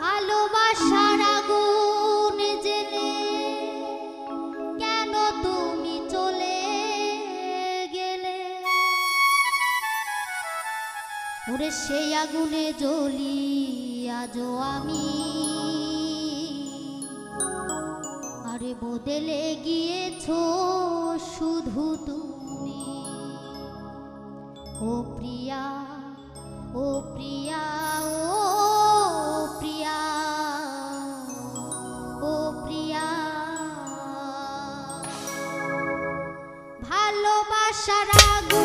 ভালোবাসার আগুন জেলে কেন তুমি চলে গেলে? ওরে সেই আগুনে জ্বলি আজও আমি। আরে বদলে গিয়েছো শুধু তুমি। ও প্রিয়া ও প্রিয়া, ও Charagos.